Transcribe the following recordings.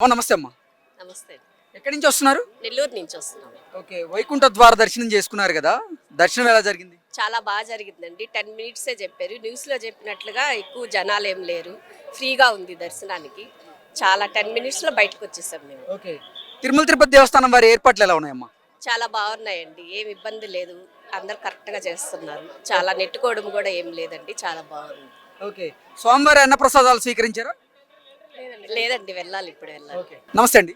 ఓ నమస్తే అమ్మా. నమస్తే. ఎక్కడి నుంచి వస్తున్నారు? నెల్లూరు నుంచి వస్తున్నాం. ఓకే వైకుంఠ ద్వార దర్శనం చేసుకున్నారు కదా? దర్శనం ఎలా జరిగింది? చాలా బాగా జరిగిందండి. టెన్ మినిట్సే చెప్పారు. న్యూస్లో చెప్పినట్లుగా ఎక్కువ జనాలు ఏం లేరు. ఫ్రీగా ఉంది దర్శనానికి. చాలా టెన్ మినిట్స్లో బయటకు వచ్చేసాం మేము. ఓకే. తిరుమల తిరుపతి దేవస్థానం వారి ఏర్పాట్లు ఎలా ఉన్నాయమ్మా? చాలా బాగున్నాయండి. ఏం ఇబ్బంది లేదు. అందరు కరెక్ట్గా చేస్తున్నారు. చాలా నెట్టుకోవడం కూడా ఏం లేదండి. చాలా బాగుంది. ఓకే. స్వామివారి అన్న ప్రసాదాలు స్వీకరించారా? లేదండి. వెళ్ళాలి ఇప్పుడు వెళ్ళాలి. ఓకే. నమస్తే అండి.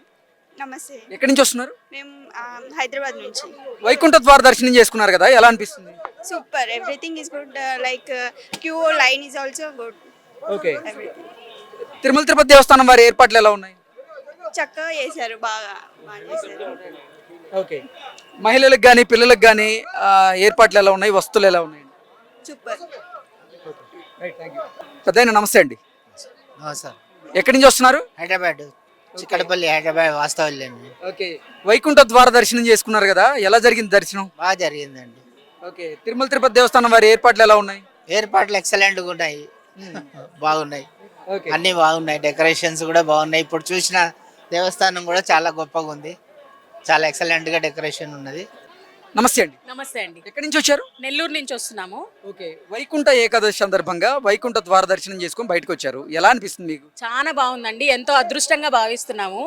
నమస్తే. ఎక్కడి నుంచి వస్తున్నారు? మేము హైదరాబాద్ నుంచి. వైకుంఠ ద్వార దర్శనం చేసుకున్నారు కదా ఎలా అనిపిస్తుంది? Super. Everything is good like queue line is also good okay. Tirumala Tirupati Devasthanam వారి ఏర్పాట్లు ఎలా ఉన్నాయి? చక్కగా చేశారు బాగా బాగా చేశారు. ఓకే. మహిళలకు కానీ పిల్లలకు కానీ ఏర్పాట్లు ఎలా ఉన్నాయి? వస్తువులు ఎలా ఉన్నాయి? సూపర్. పెద్ద నమస్తే అండి. సార్. ఎక్కడి నుంచి వస్తున్నారు? హైదరాబాద్. చిక్కడపల్లి హైదరాబాద్ వాస్తవ్యం ఓకే. వైకుంఠ ద్వార దర్శనం చేసుకున్నారు కదా ఎలా జరిగింది దర్శనం? బాగా జరిగిందండి. ఓకే. తిరుమల తిరుపతి దేవస్థానం వారి ఏర్పాట్లు ఎలా ఉన్నాయి? ఏర్పాట్లు ఎక్సలెంట్గా ఉన్నాయి. బాగున్నాయి. అన్నీ బాగున్నాయి. డెకరేషన్స్ కూడా బాగున్నాయి. ఇప్పుడు చూసిన దేవస్థానం కూడా చాలా గొప్పగా ఉంది. చాలా ఎక్సలెంట్గా డెకరేషన్ ఉన్నది. నమస్తే అండి. నమస్తే అండి. ఎక్కడి నుంచి వచ్చారు? నెల్లూరు నుంచి వస్తున్నాము. ఓకే. వైకుంఠ ఏకాదశి సందర్భంగా వైకుంఠ ద్వార దర్శనం చేసుకొని బయటకు వచ్చారు. ఎలా అనిపిస్తుంది మీకు? చాలా బాగుందండి. ఎంతో అదృష్టంగా భావిస్తున్నాము.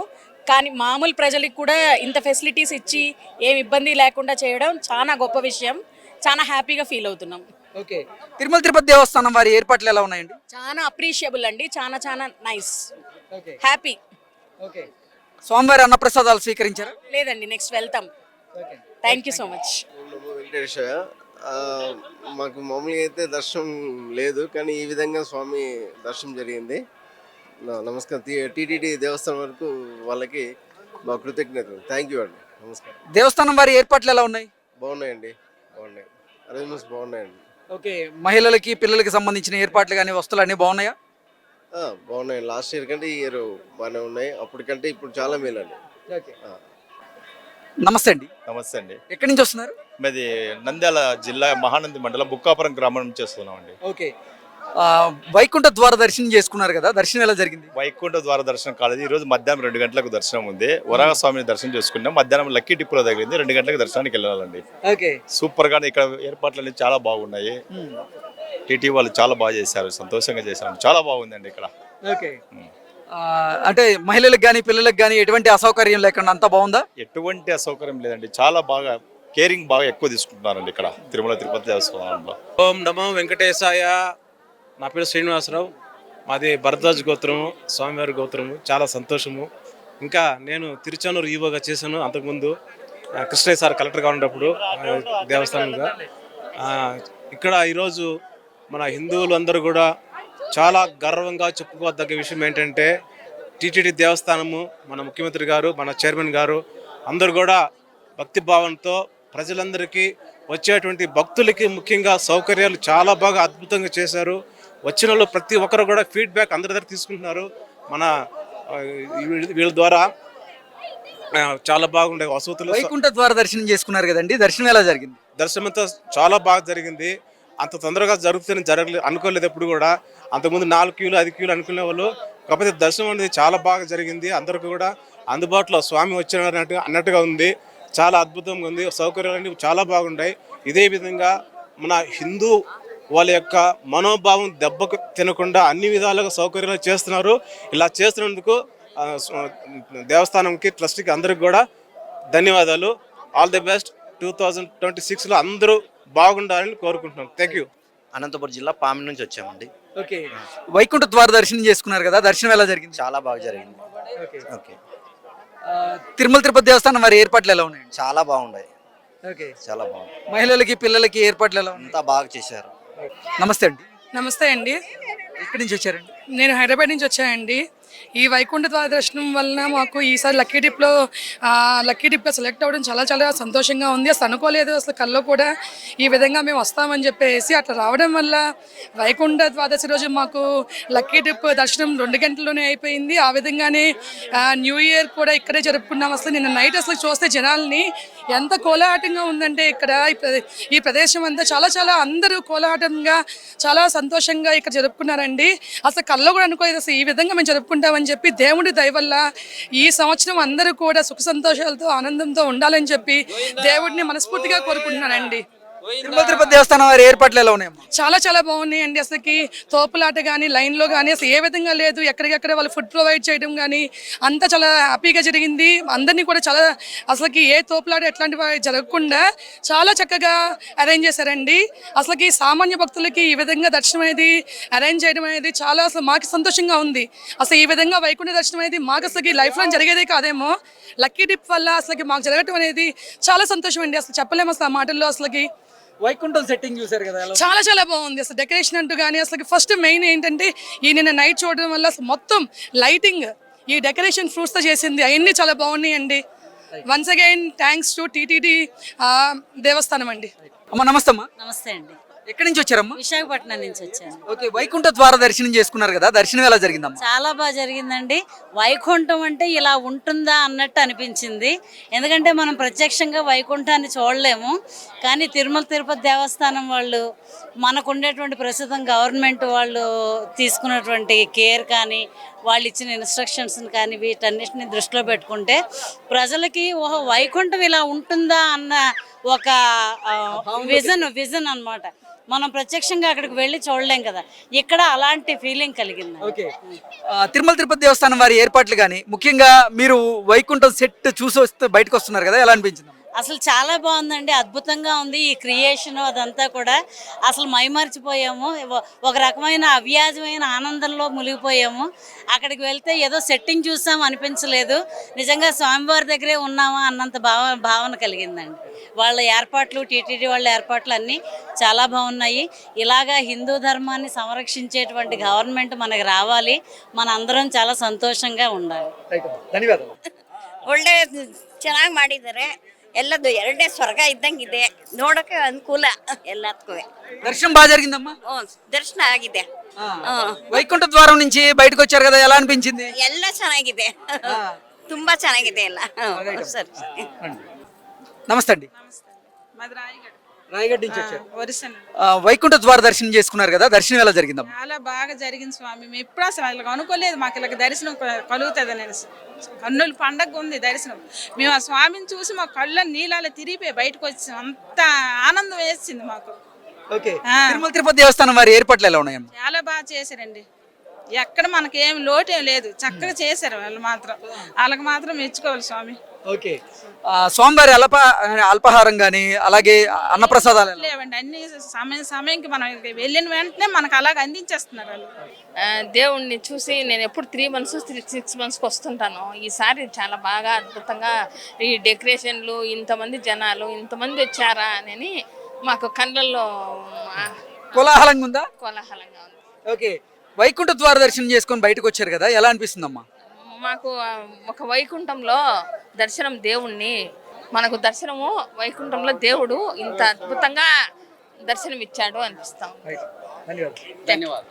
కానీ మామూలు ప్రజలకు కూడా ఇంత ఫెసిలిటీస్ ఇచ్చి ఏం ఇబ్బంది లేకుండా చేయడం చాలా గొప్ప విషయం. చాలా హ్యాపీగా ఫీల్ అవుతున్నాం. ఓకే. తిరుమల తిరుపతి దేవస్థానం వారి ఏర్పాట్లు ఎలా ఉన్నాయండి? చాలా అప్రిషియబుల్ అండి. చాలా చాలా నైస్ ఓకే. Happy okay. స్వామివారి అన్నప్రసాదాలు స్వీకరించారా? లేదండి నెక్స్ట్ వెళ్తాం. Okay. Thank you so much మాకు మామూలుగా అయితే దర్శనం లేదు కానీ ఈ విధంగా స్వామి దర్శనం జరిగింది. నమస్కారం. టీటీడీ దేవస్థానం వరకు వాళ్ళకి మా కృతజ్ఞతలు. థ్యాంక్ యూ అండి. నమస్కారం. దేవస్థానం వారి ఏర్పాట్లు ఎలా ఉన్నాయి? బాగున్నాయండి. బాగున్నాయి. అరేంజ్మెంట్స్ బాగున్నాయండి. ఓకే. మహిళలకి పిల్లలకి సంబంధించిన ఏర్పాట్లు కానీ వస్తువులు అన్నీ బాగున్నాయా? ఆ, బాగున్నాయి. లాస్ట్ ఇయర్ కంటే ఈ ఇయర్ బాగానే ఉన్నాయి. అప్పటికంటే ఇప్పుడు చాలా మేలండి. ఓకే. నమస్తే అండి. నమస్తే అండి. ఎక్కడి నుంచి వస్తున్నారు? మాది నంద్యాల జిల్లా మహానంది మండలం బుక్కాపురం గ్రామం నుంచి వస్తున్నాం అండి. ఓకే. వైకుంఠ ద్వార దర్శనం చేసుకున్నారు కదా దర్శనం ఎలా జరిగింది? వైకుంఠ ద్వార దర్శనం కాలేదు. ఈ రోజు మధ్యాహ్నం రెండు గంటలకు దర్శనం ఉంది. వరాహ స్వామిని దర్శనం చేసుకున్నాం. మధ్యాహ్నం లక్కీ డిప్పులో తగిలింది. రెండు గంటలకు దర్శనానికి వెళ్ళాలండి. ఓకే. సూపర్గా ఇక్కడ ఏర్పాట్లు అన్ని చాలా బాగున్నాయి. టీటీ వాళ్ళు చాలా బాగా చేశారు. సంతోషంగా చేశారు. చాలా బాగుందండి ఇక్కడ. ఓకే. ఆ, అంటే మహిళలకు కానీ పిల్లలకు కానీ ఎటువంటి అసౌకర్యం లేకుండా అంతా బాగుందా? ఎటువంటి అసౌకర్యం లేదండి. చాలా బాగా కేరింగ్ బాగా ఎక్కువ తీసుకుంటున్నారండి ఇక్కడ. తిరుమల తిరుపతి దేవస్థానంలో ఓం నమో వెంకటేశాయ. నా పేరు శ్రీనివాసరావు. మాది భరద్వాజ్ గోత్రము స్వామివారి గోత్రము. చాలా సంతోషము. ఇంకా నేను తిరుచానూరు ఈవోగా చేశాను అంతకుముందు. కృష్ణయ్య సార్ కలెక్టర్గా ఉన్నప్పుడు దేవస్థానంగా ఆ, ఇక్కడ ఈరోజు మన హిందువులు అందరూ కూడా చాలా గర్వంగా చెప్పుకోదగ్గ విషయం ఏంటంటే టీటీడీ దేవస్థానము మన ముఖ్యమంత్రి గారు మన చైర్మన్ గారు అందరూ కూడా భక్తి భావంతో ప్రజలందరికీ వచ్చేటువంటి భక్తులకి ముఖ్యంగా సౌకర్యాలు చాలా బాగా అద్భుతంగా చేశారు. వచ్చిన వాళ్ళు ప్రతి ఒక్కరు కూడా ఫీడ్బ్యాక్ అందరి దగ్గర తీసుకుంటున్నారు. మన వీళ్ళ- ద్వారా చాలా బాగుండే వసతులు వైకుంఠ ద్వార దర్శనం చేసుకున్నారు కదండి. దర్శనం ఎలా జరిగింది? దర్శనం అంతా చాలా బాగా జరిగింది. అంత తొందరగా జరుగుతుంది జరగలేదు అనుకోలేదు ఎప్పుడు కూడా. అంతకుముందు నాలుగు క్యూలు ఐదు క్యూలు అనుకునే వాళ్ళు. కాకపోతే దర్శనం అనేది చాలా బాగా జరిగింది. అందరికీ కూడా అందుబాటులో స్వామి వచ్చినట్టు అన్నట్టుగా ఉంది. చాలా అద్భుతంగా ఉంది. సౌకర్యాలు అనేవి చాలా బాగుంటాయి ఇదే విధంగా మన హిందూ వాళ్ళ యొక్క మనోభావం దెబ్బకు తినకుండా అన్ని విధాలుగా సౌకర్యాలు చేస్తున్నారు. ఇలా చేస్తున్నందుకు దేవస్థానంకి ట్రస్ట్కి అందరికి కూడా ధన్యవాదాలు. All the best two thousand twenty సిక్స్లో అందరూ బాగుండాలని కోరుకుంటున్నాం. థ్యాంక్ యూ అనంతపురం జిల్లా పామి నుంచి వచ్చామండి. ఓకే. వైకుంఠ ద్వార దర్శనం చేసుకున్నారు కదా దర్శనం ఎలా జరిగింది? చాలా బాగా జరిగింది. ఓకే. ఆ, తిరుమల తిరుపతి దేవస్థానం వారి ఏర్పాట్లు ఎలా ఉన్నాయండి? చాలా బాగున్నాయి. ఓకే. చాలా బాగుంది మహిళలకి పిల్లలకి ఏర్పాట్లు ఎలా ఉన్నాయి? అంతా బాగా చేశారు. నమస్తే అండి. నమస్తే అండి. ఎక్కడి నుంచి వచ్చారండి? నేను హైదరాబాద్ నుంచి వచ్చానండి. ఈ వైకుంఠ ద్వార దర్శనం వలన మాకు ఈసారి లక్కీ డిప్లో లక్కీ డిప్లో సెలెక్ట్ అవ్వడం చాలా చాలా సంతోషంగా ఉంది. అసలు అనుకోలేదు అసలు కల్లో కూడా ఈ విధంగా మేము వస్తామని చెప్పేసి అట్లా రావడం వల్ల వైకుంఠ ద్వాదశి రోజు మాకు లక్కీ డిప్ దర్శనం రెండు గంటల్లోనే అయిపోయింది. ఆ విధంగానే న్యూ ఇయర్ కూడా ఇక్కడే జరుపుకున్నాం. అసలు నిన్న నైట్ అసలు చూస్తే జనాల్ని ఎంత కోలాహటంగా ఉందంటే ఇక్కడ ఈ ఈ ప్రదేశం అంతా చాలా చాలా అందరూ కోలాహటంగా చాలా సంతోషంగా ఇక్కడ జరుపుకున్నారండి. అసలు కల్లో కూడా అనుకోలేదు. అసలు ఈ విధంగా మేము జరుపుకుంటాం ఉంటామని చెప్పి దేవుడి దయవల్ల ఈ సంవత్సరం అందరూ కూడా సుఖ సంతోషాలతో ఆనందంతో ఉండాలని చెప్పి దేవుడిని మనస్ఫూర్తిగా కోరుకుంటున్నానండి. తిరుమల తిరుపతి దేవస్థానం వారి ఏర్పాట్లు ఎలా ఉన్నాయమ్మా? చాలా చాలా బాగున్నాయండి అసలుకి తోపులాట కానీ లైన్లో కానీ అసలు ఏ విధంగా లేదు. ఎక్కడికెక్కడ వాళ్ళు ఫుడ్ ప్రొవైడ్ చేయడం కానీ అంతా చాలా హ్యాపీగా జరిగింది. అందరినీ కూడా చాలా అసలుకి ఏ తోపులాట ఎట్లాంటివి జరగకుండా చాలా చక్కగా అరేంజ్ చేశారండి. అసలుకి సామాన్య భక్తులకి ఈ విధంగా దర్శనం అనేది అరేంజ్ చేయడం అనేది చాలా అసలు మాకు సంతోషంగా ఉంది. అసలు ఈ విధంగా వైకుంఠ దర్శనం అనేది మాకు అసలుకి లైఫ్లో జరిగేదే కాదేమో. లక్కీ డిప్ వల్ల అసలుకి మాకు జరగటం అనేది చాలా సంతోషం అండి. అసలు చెప్పలేము అసలు ఆ మాటల్లో అసలుకి. వైకుంఠం సెట్టింగ్ చూసారు కదా? చాలా చాలా బాగుంది. అసలు డెకరేషన్ అంటూ కానీ అసలు ఫస్ట్ మెయిన్ ఏంటంటే ఈ నిన్న నైట్ చూడడం వల్ల మొత్తం లైటింగ్ ఈ డెకరేషన్ ఫ్రూట్స్తో చేసింది. అవన్నీ చాలా బాగున్నాయండి. Once again thanks to TTD Devasthanam అండి. అమ్మా నమస్తే అమ్మా. నమస్తే అండి. ఎక్కడి నుంచి వచ్చారమ్మా? విశాఖపట్నం నుంచి వచ్చాను. ఓకే వైకుంఠ ద్వార దర్శనం చేసుకున్నారు కదా? దర్శనం ఎలా జరిగిందమ్మా? చాలా బాగా జరిగిందండి. వైకుంఠం అంటే ఇలా ఉంటుందా అన్నట్టు అనిపించింది. ఎందుకంటే మనం ప్రత్యక్షంగా వైకుంఠాన్ని చూడలేము. కానీ తిరుమల తిరుపతి దేవస్థానం వాళ్ళు మనకు ఉండేటువంటి ప్రస్తుతం గవర్నమెంట్ వాళ్ళు తీసుకున్నటువంటి కేర్ కానీ వాళ్ళు ఇచ్చిన ఇన్స్ట్రక్షన్స్ కానీ వీటన్నిటిని దృష్టిలో పెట్టుకుంటే ప్రజలకి ఓహో వైకుంఠం ఇలా ఉంటుందా అన్న ఒక విజన్ విజన్ అన్నమాట. మనం ప్రత్యక్షంగా అక్కడికి వెళ్ళి చూడలేం కదా. ఇక్కడ అలాంటి ఫీలింగ్ కలిగింది. ఓకే. తిరుమల తిరుపతి దేవస్థానం వారి ఏర్పాట్లు కానీ ముఖ్యంగా మీరు వైకుంఠం సెట్ చూసి వస్తే బయటకు వస్తున్నారు కదా ఎలా అనిపించింది? అసలు చాలా బాగుందండి అద్భుతంగా ఉంది ఈ క్రియేషన్ అదంతా కూడా అసలు మైమర్చిపోయాము ఒక- ఒక రకమైన అవ్యాజమైన ఆనందంలో మునిగిపోయాము అక్కడికి వెళ్తే ఏదో సెట్టింగ్ చూసాం అనిపించలేదు నిజంగా స్వామివారి దగ్గరే ఉన్నామా అన్నంత భావ భావన కలిగిందండి వాళ్ళ ఏర్పాట్లు టీటీడీ వాళ్ళ ఏర్పాట్లు అన్నీ చాలా బాగున్నాయి ఇలాగా హిందూ ధర్మాన్ని సంరక్షించేటువంటి గవర్నమెంట్ మనకి రావాలి మన అందరం చాలా సంతోషంగా ఉండాలి ధన్యవాదాలు ಒಳ್ಳೆ ಚೆನ್ನಾಗಿ ಮಾಡಿದ್ದಾರೆ ಎಲ್ಲದು ಎರಡೇ ಸ್ವರ್ಗ ಇದ್ದಂಗಿದೆ ನೋಡಕ್ಕೆ ಅನುಕೂಲ ಎಲ್ಲದಕ್ಕೂ దర్శనం బాగా జరిగిందమ్మా ಹ್ಞೂ ದರ್ಶನ ಆಗಿದೆ వైకుంఠ ద్వారం నుంచి బయటకు వచ్చారు కదా ఎలా అనిపించింది ಎಲ್ಲ ಚೆನ್ನಾಗಿದೆ ತುಂಬಾ ಚೆನ್ನಾಗಿದೆ ಎಲ್ಲ ಹ್ಞೂ ಸರಿ ಸರಿ నమస్తే అండి రాయగడ్ నుంచి వచ్చారు. ఆ, వైకుంఠ ద్వార దర్శనం చేసుకున్నారు కదా దర్శనం ఎలా జరిగిందమ్మా? చాలా బాగా జరిగింది స్వామి. మేము ఎప్పుడు అసలు ఇలా అనుకోలేదు మాకు ఇలా దర్శనం కలుగుతుంది అని కన్నుల పండగ ఉంది దర్శనం. మేము ఆ స్వామిని చూసి మా కళ్ళ నీళ్ళలో తిరిగిపోయి బయటకు వచ్చి అంత ఆనందం వేసింది మాకు. ఓకే. తిరుమల తిరుపతి దేవస్థానం వారి ఏర్పాట్లు ఎలా ఉన్నాయమ్మా? చాలా బాగా చేశారండి. ఎక్కడ మనకి ఏం లోటేం లేదు చక్కగా చేశారు వాళ్ళు మాత్రం. వాళ్ళకి మాత్రం మెచ్చుకోవాలి స్వామి. ఓకే. ఆ, స్వామివారి అల్ప అల్పాహారం కానీ అలాగే అన్నప్రసాదాలు? లేవండి అన్ని సమయం సమయంకి మనం వెళ్ళిన వెంటనే మనకు అలాగ అందించేస్తున్నారు వాళ్ళు. దేవుణ్ణి చూసి నేను ఎప్పుడు త్రీ మంత్స్ త్రీ సిక్స్ మంత్స్కి వస్తుంటాను. ఈసారి చాలా బాగా అద్భుతంగా ఈ డెకరేషన్లు ఇంతమంది జనాలు ఇంతమంది వచ్చారా అని మాకు కళ్ళల్లో కోలాహలంగా ఉందా? కోలాహలంగా ఉంది. ఓకే. వైకుంఠ ద్వార దర్శనం చేసుకొని బయటకు వచ్చారు కదా ఎలా అనిపిస్తుందమ్మా? మాకు ఒక వైకుంఠంలో దర్శనం దేవుణ్ణి మనకు దర్శనము వైకుంఠంలో దేవుడు ఇంత అద్భుతంగా దర్శనం ఇచ్చాడు అనిపిస్తాం ధన్యవాదాలు.